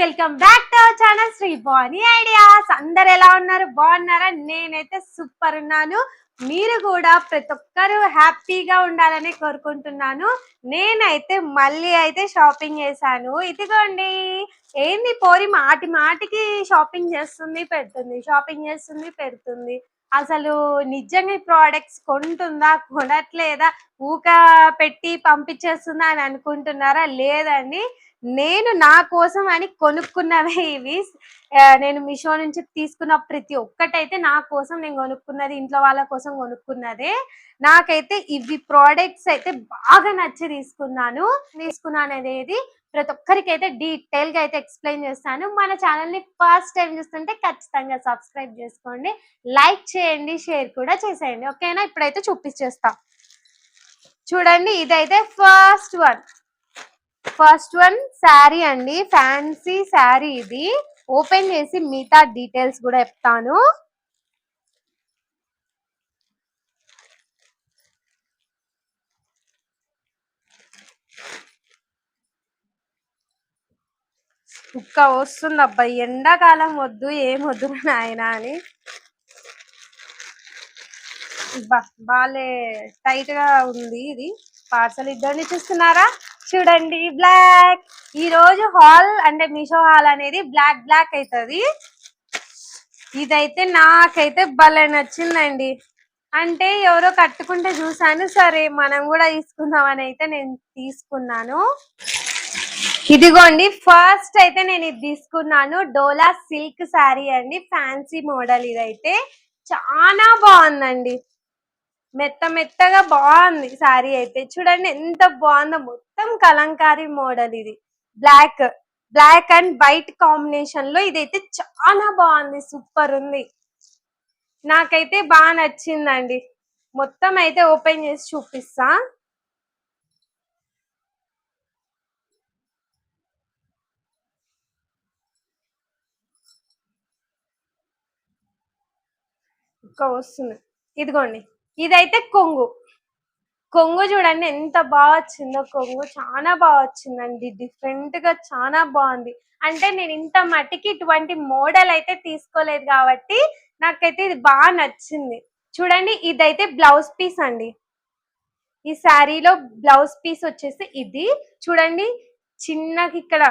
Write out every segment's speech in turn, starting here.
Welcome back to our channel Shri Bani ideas. అందరు ఎలా ఉన్నారు? బాగున్నారా? నేనైతే సూపర్ ఉన్నాను. మీరు కూడా ప్రతి ఒక్కరు హ్యాపీగా ఉండాలని కోరుకుంటున్నాను. నేనైతే మళ్ళీ అయితే షాపింగ్ చేశాను. ఇదిగోండి ఏంది పోరి మాటి మాటికి షాపింగ్ చేస్తుంది పెడుతుంది షాపింగ్ చేస్తుంది పెడుతుంది. అసలు నిజంగా ఈ ప్రోడక్ట్స్ కొంటుందా కొనట్లేదా ఊక పెట్టి పంపించేస్తుందా అని అనుకుంటున్నారా? లేదండి. నేను నా కోసం అని కొనుక్కున్నవే ఇవి. నేను మీషో నుంచి తీసుకున్న ప్రతి ఒక్కటైతే నా కోసం నేను కొనుక్కున్నది ఇంట్లో వాళ్ళ కోసం కొనుక్కున్నదే. నాకైతే ఇవి ప్రోడక్ట్స్ అయితే బాగా నచ్చి తీసుకున్నాను. తీసుకున్నాను అనేది ప్రతి ఒక్కరికి అయితే డీటెయిల్గా అయితే ఎక్స్ప్లెయిన్ చేస్తాను. మన ఛానల్ని ఫస్ట్ టైం చూస్తుంటే ఖచ్చితంగా సబ్స్క్రైబ్ చేసుకోండి. లైక్ చేయండి షేర్ కూడా చేసేయండి. ఓకేనా ఇప్పుడైతే చూపించేస్తా. చూడండి ఇదైతే first one first one sari అండి. ఫ్యాన్సీ శారీ ఇది. ఓపెన్ చేసి మిగతా డీటెయిల్స్ కూడా చెప్తాను. కుక్క వస్తుంది అబ్బాయి ఎండాకాలం వద్దు ఏం వద్దు నాయన అని. బాలే టైట్గా ఉంది ఇది. పార్సల్ ఇద్దరిని చూస్తున్నారా? చూడండి బ్లాక్ ఈ రోజు హాల్ అంటే మీషో హాల్ అనేది బ్లాక్ బ్లాక్ అవుతుంది ఇదైతే నాకైతే భలే నచ్చిందండి. అంటే ఎవరో కట్టుకుంటే చూసాను సరే మనం కూడా తీసుకుందామని అయితే నేను తీసుకున్నాను. ఇదిగోండి ఫస్ట్ అయితే నేను ఇది తీసుకున్నాను. డోలా సిల్క్ శారీ అండి ఫ్యాన్సీ మోడల్ ఇదైతే. చాలా బాగుందండి. మెత్త మెత్తగా బాగుంది శారీ అయితే. చూడండి ఎంత బాగుందో మొత్తం కలంకారీ మోడల్ ఇది. బ్లాక్ బ్లాక్ అండ్ వైట్ కాంబినేషన్లో ఇదైతే చాలా బాగుంది. సూపర్ ఉంది. నాకైతే బాగా నచ్చిందండి. మొత్తం అయితే ఓపెన్ చేసి చూపిస్తా. ఇంకా వస్తుంది. ఇదిగోండి. ఇదైతే కొంగు. కొంగు చూడండి ఎంత బాగా వచ్చిందో కొంగు. చాలా బాగా వచ్చిందండి. డిఫరెంట్గా చాలా బాగుంది. అంటే నేను ఇంత మట్టికి ఇటువంటి మోడల్ అయితే తీసుకోలేదు కాబట్టి నాకైతే ఇది బాగా నచ్చింది. చూడండి ఇదైతే బ్లౌజ్ పీస్ అండి. ఈ శారీలో బ్లౌజ్ పీస్ వచ్చేసి ఇది. చూడండి చిన్నకి ఇక్కడ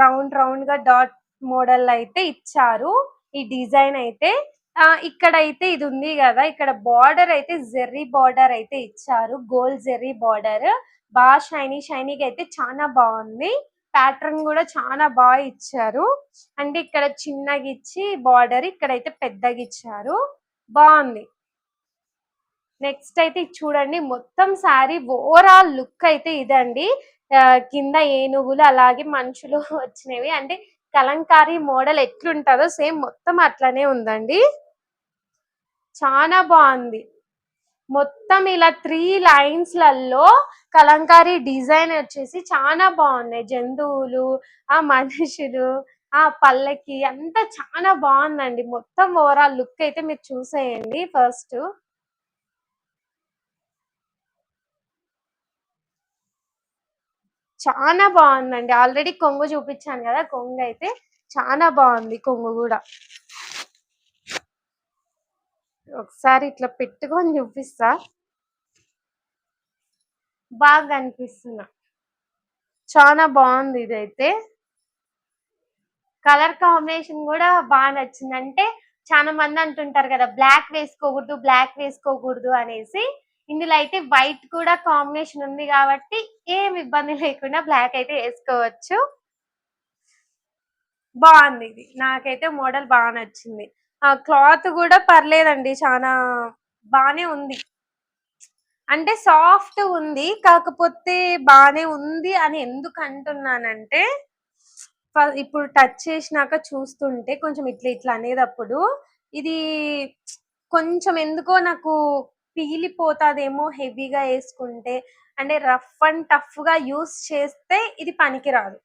రౌండ్ రౌండ్గా డాట్ మోడల్ అయితే ఇచ్చారు. ఈ డిజైన్ అయితే ఇక్కడ అయితే ఇది ఉంది కదా. ఇక్కడ బార్డర్ అయితే జెర్రీ బార్డర్ అయితే ఇచ్చారు. గోల్డ్ జెర్రీ బార్డర్ బాగా షైనీ షైనీగా అయితే చాలా బాగుంది. ప్యాటర్న్ కూడా చాలా బాగా ఇచ్చారు. అంటే ఇక్కడ చిన్నగా ఇచ్చి బార్డర్ ఇక్కడైతే పెద్దగా ఇచ్చారు. బాగుంది. నెక్స్ట్ అయితే చూడండి. మొత్తం శారీ ఓవరాల్ లుక్ అయితే ఇదండి. కింద ఏనుగులు అలాగే మనుషులు వచ్చినవి. అంటే కలంకారీ మోడల్ ఎట్లుంటుందో సేమ్ మొత్తం అట్లనే ఉందండి. చాలా బాగుంది. మొత్తం ఇలా త్రీ లైన్స్లలో కలంకారీ డిజైన్ వచ్చేసి చాలా బాగున్నాయి. జంతువులు ఆ మనుషులు ఆ పల్లకి అంతా చాలా బాగుందండి. మొత్తం ఓవరాల్ లుక్ అయితే మీరు చూసేయండి ఫస్ట్ చాలా బాగుందండి. ఆల్రెడీ కొంగు చూపించాను కదా కొంగు అయితే చాలా బాగుంది. కొంగు కూడా. ఒకసారి ఇట్లా పెట్టుకొని చూపిస్తా. బాగా అనిపిస్తున్నా. చాలా బాగుంది ఇదైతే. కలర్ కాంబినేషన్ కూడా బాగా నచ్చింది. అంటే చాలా మంది అంటుంటారు కదా బ్లాక్ వేసుకోకూడదు బ్లాక్ వేసుకోకూడదు అనేసి. ఇందులో అయితే వైట్ కూడా కాంబినేషన్ ఉంది కాబట్టి ఏం ఇబ్బంది లేకుండా బ్లాక్ అయితే వేసుకోవచ్చు. బాగుంది ఇది. నాకైతే మోడల్ బాగా నచ్చింది. ఆ క్లాత్ కూడా పర్లేదండి చాలా బానే ఉంది. అంటే సాఫ్ట్ ఉంది కాకపోతే బానే ఉంది అని ఎందుకు అంటున్నానంటే ఇప్పుడు టచ్ చేసినాక చూస్తుంటే కొంచెం ఇట్లా ఇట్లా అనేటప్పుడు ఇది కొంచెం ఎందుకో నాకు పీలిపోతాదేమో హెవీగా వేసుకుంటే. అంటే రఫ్ అండ్ టఫ్గా యూస్ చేస్తే ఇది పనికిరాదు.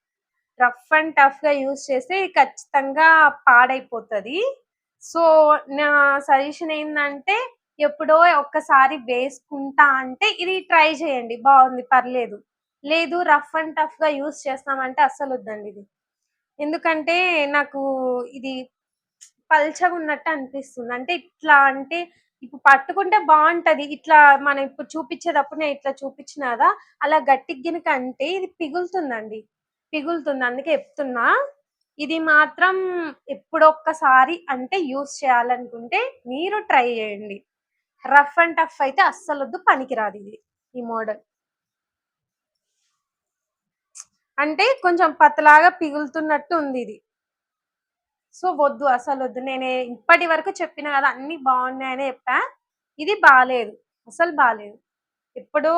రఫ్ అండ్ టఫ్గా యూస్ చేస్తే ఇది ఖచ్చితంగా పాడైపోతుంది. సో నా సజెషన్ ఏంటంటే ఎప్పుడో ఒక్కసారి వేసుకుంటా అంటే ఇది ట్రై చేయండి. బాగుంది పర్లేదు. లేదు రఫ్ అండ్ టఫ్గా యూస్ చేస్తామంటే అస్సలు వద్దండి ఇది. ఎందుకంటే నాకు ఇది పల్చగా ఉన్నట్టు అనిపిస్తుంది. అంటే ఇట్లా అంటే ఇప్పుడు పట్టుకుంటే బాగుంటది. ఇట్లా మనం ఇప్పుడు చూపించేటప్పుడు నేను ఇట్లా చూపించిన కదా అలా గట్టి గినక అంటే ఇది పిగులుతుందండి. పిగులుతుంది. అందుకే చెప్తున్నా. ఇది మాత్రం ఎప్పుడొక్కసారి అంటే యూస్ చేయాలనుకుంటే మీరు ట్రై చేయండి. రఫ్ అండ్ టఫ్ అయితే అస్సలు వద్దు పనికిరాదు ఇది ఈ మోడల్. అంటే కొంచెం పతలాగా పిగులుతున్నట్టు ఉంది ఇది. సో వద్దు అసలు వద్దు నేను ఇప్పటి వరకు చెప్పిన కదా అన్ని బాగున్నాయని చెప్పా. ఇది బాగాలేదు అసలు బాగాలేదు ఎప్పుడో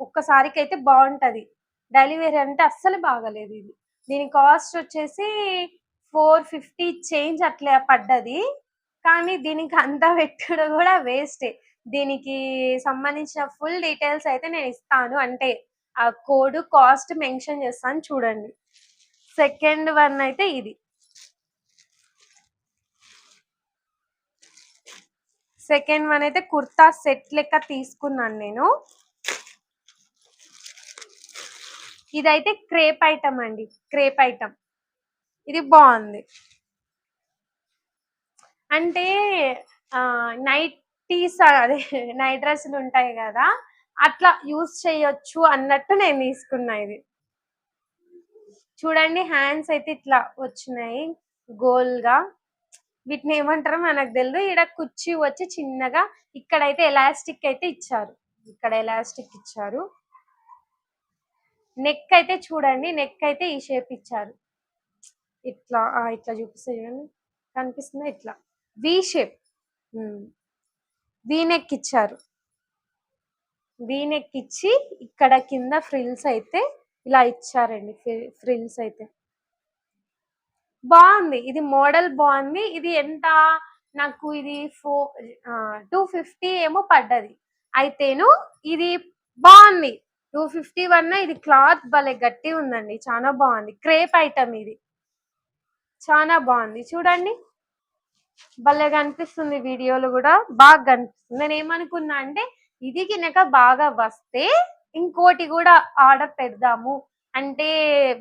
ఒక్కసారికి అయితే బాగుంటది. డైలీ వేర్ అంటే అస్సలు బాగలేదు ఇది. దీని కాస్ట్ వచ్చేసి ఫోర్ ఫిఫ్టీ చేంజ్ అట్లా పడ్డది. కానీ దీనికి అంతా పెట్టడం కూడా వేస్టే. దీనికి సంబంధించిన ఫుల్ డీటెయిల్స్ అయితే నేను ఇస్తాను. అంటే ఆ కోడ్ కాస్ట్ మెన్షన్ చేస్తాను చూడండి. సెకండ్ వన్ అయితే ఇది. సెకండ్ వన్ అయితే కుర్తా సెట్ లెక్క తీసుకున్నాను నేను. ఇదైతే క్రేప్ ఐటమ్ అండి. Crepe item. ఇది బాగుంది. అంటే నైటీస్ అదే నైట్ డ్రెస్సులు ఉంటాయి కదా అట్లా యూస్ చేయొచ్చు అన్నట్టు నేను తీసుకున్నా ఇది. చూడండి హ్యాండ్స్ అయితే ఇట్లా వచ్చినాయి. గోల్గా వీటిని ఏమంటారో మనకు తెలియదు ఇక్కడ కుర్చీ వచ్చి చిన్నగా ఇక్కడైతే ఎలాస్టిక్ అయితే ఇచ్చారు. ఇక్కడ ఎలాస్టిక్ ఇచ్చారు. నెక్ అయితే చూడండి నెక్ అయితే ఈ షేప్ ఇచ్చారు. ఇట్లా ఇట్లా చూపిస్తే చూడండి. కనిపిస్తుంది? ఇట్లా. వి షేప్ వి నెక్ ఇచ్చారు. వి నెక్ ఇచ్చి ఇక్కడ కింద ఫ్రిల్స్ అయితే ఇలా ఇచ్చారండి. ఫ్రిల్స్ అయితే. బాగుంది. ఇది మోడల్ బాగుంది. ఇది ఎంత? నాకు ఇది ఫో టూ ఫిఫ్టీ ఏమో పడ్డది. అయితేను ఇది బాగుంది. టూ ఫిఫ్టీ వన్ ఇది క్లాత్ భలే గట్టి ఉందండి. చాలా బాగుంది. క్రేప్ ఐటమ్ ఇది. చాలా బాగుంది. చూడండి. భలే కనిపిస్తుంది వీడియోలు కూడా. బాగా కనిపిస్తుంది. నేను ఏమనుకున్నా అంటే ఇది గినక బాగా వస్తే ఇంకోటి కూడా ఆర్డర్ పెడదాము. అంటే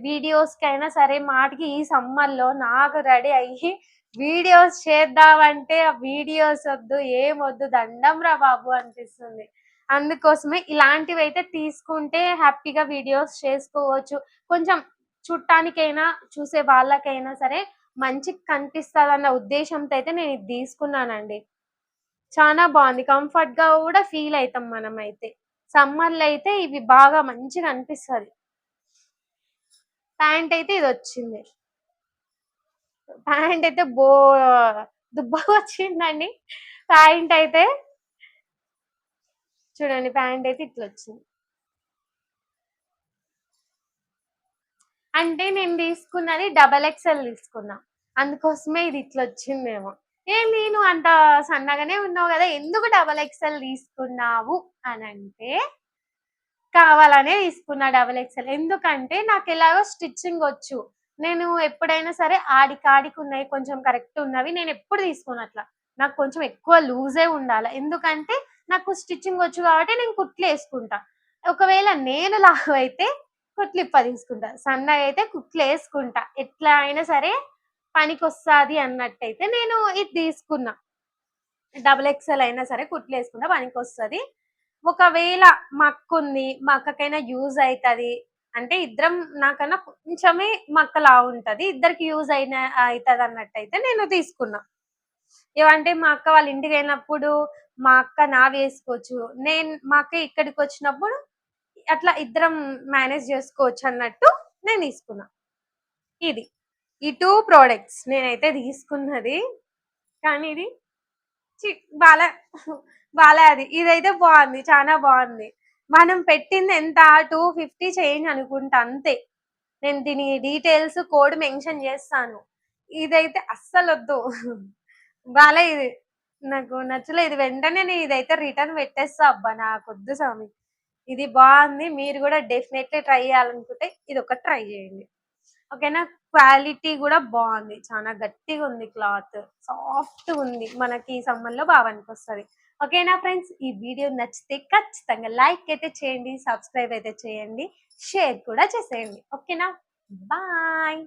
వీడియోస్కైనా సరే మాటికి ఈ సమ్మర్లో నాకు రెడీ అయ్యి వీడియోస్ చేద్దామంటే ఆ వీడియోస్ వద్దు ఏం వద్దు దండం రా బాబు అనిపిస్తుంది. అందుకోసమే ఇలాంటివి అయితే తీసుకుంటే హ్యాపీగా వీడియోస్ చేసుకోవచ్చు. కొంచెం చుట్టానికైనా చూసే వాళ్ళకైనా సరే మంచి కనిపిస్తుంది ఉద్దేశంతో అయితే నేను ఇది తీసుకున్నానండి. చాలా బాగుంది. కంఫర్ట్గా కూడా ఫీల్ అవుతాం మనం అయితే సమ్మర్లో అయితే ఇవి బాగా మంచిగా అనిపిస్తుంది. ప్యాంట్ అయితే ఇది వచ్చింది. ప్యాంట్ అయితే బో దుబ్బగా వచ్చిందండి ప్యాంట్ అయితే చూడండి ప్యాంట్ అయితే ఇట్లా వచ్చింది. అంటే నేను తీసుకున్నది డబల్ ఎక్స్ఎల్ తీసుకున్నా. అందుకోసమే ఇది ఇట్లా వచ్చిందేమో. ఏ నేను అంత సన్నగానే ఉన్నావు కదా ఎందుకు డబల్ ఎక్స్ఎల్ తీసుకున్నావు అని అంటే కావాలనే తీసుకున్నా డబల్ ఎక్స్ఎల్. ఎందుకంటే నాకు ఎలాగో స్టిచ్చింగ్ వచ్చు. నేను ఎప్పుడైనా సరే ఆడికి ఆడికి ఉన్నాయి కొంచెం కరెక్ట్ ఉన్నవి నేను ఎప్పుడు తీసుకున్నట్లా. నాకు కొంచెం ఎక్కువ లూజే ఉండాలి. ఎందుకంటే నాకు స్టిచ్చింగ్ వచ్చు కాబట్టి నేను కుట్లు వేసుకుంటా. ఒకవేళ నేను లావు అయితే కుట్లు ఇప్ప తీసుకుంటా. సన్నగా అయితే కుట్లు వేసుకుంటా. ఎట్లా అయినా సరే పనికి వస్తుంది అన్నట్టయితే నేను ఇది తీసుకున్నా. డబుల్ ఎక్స్ఎల్ అయినా సరే కుట్లు వేసుకుంటా పనికి వస్తుంది ఒకవేళ మా అక్క ఉంది మా అక్కకైనా యూజ్ అవుతుంది అంటే ఇద్దరం నాకన్నా కొంచెమే మా అక్క లా ఇద్దరికి యూజ్ అయిన అవుతుంది అన్నట్టయితే నేను తీసుకున్నా. ఏమంటే మా అక్క వాళ్ళ ఇంటికి వెళ్ళినప్పుడు మా అక్క నా వేసుకోవచ్చు. నేను మా అక్క ఇక్కడికి వచ్చినప్పుడు అట్లా ఇద్దరం మేనేజ్ చేసుకోవచ్చు అన్నట్టు నేను తీసుకున్నా. ఇది. ఈ టూ ప్రోడక్ట్స్ నేనైతే తీసుకున్నది. కానీ ఇది చి- బాలే బాలే అది. ఇదైతే బాగుంది చాలా బాగుంది. మనం పెట్టింది ఎంత? టూ ఫిఫ్టీ చేంజ్ అనుకుంటా అంతే. నేను దీని డీటెయిల్స్ కోడ్ మెన్షన్ చేస్తాను. ఇదైతే అస్సలు వద్దు బాలే ఇది నాకు నచ్చలేదు వెంటనే నేను ఇదైతే రిటర్న్ పెట్టేస్తా. అబ్బా నాకు స్వామి. ఇది బాగుంది. మీరు కూడా డెఫినెట్లీ ట్రై చేయాలనుకుంటే ఇది ఒక ట్రై చేయండి. ఓకేనా? క్వాలిటీ కూడా బాగుంది. చాలా గట్టిగా ఉంది క్లాత్ సాఫ్ట్ ఉంది. మనకి ఈ సమ్మర్లో బాగా అనిపిస్తుంది ఓకేనా ఫ్రెండ్స్ ఈ వీడియో నచ్చితే ఖచ్చితంగా లైక్ అయితే చేయండి సబ్స్క్రైబ్ అయితే చేయండి షేర్ కూడా చేసేయండి. ఓకేనా? బాయ్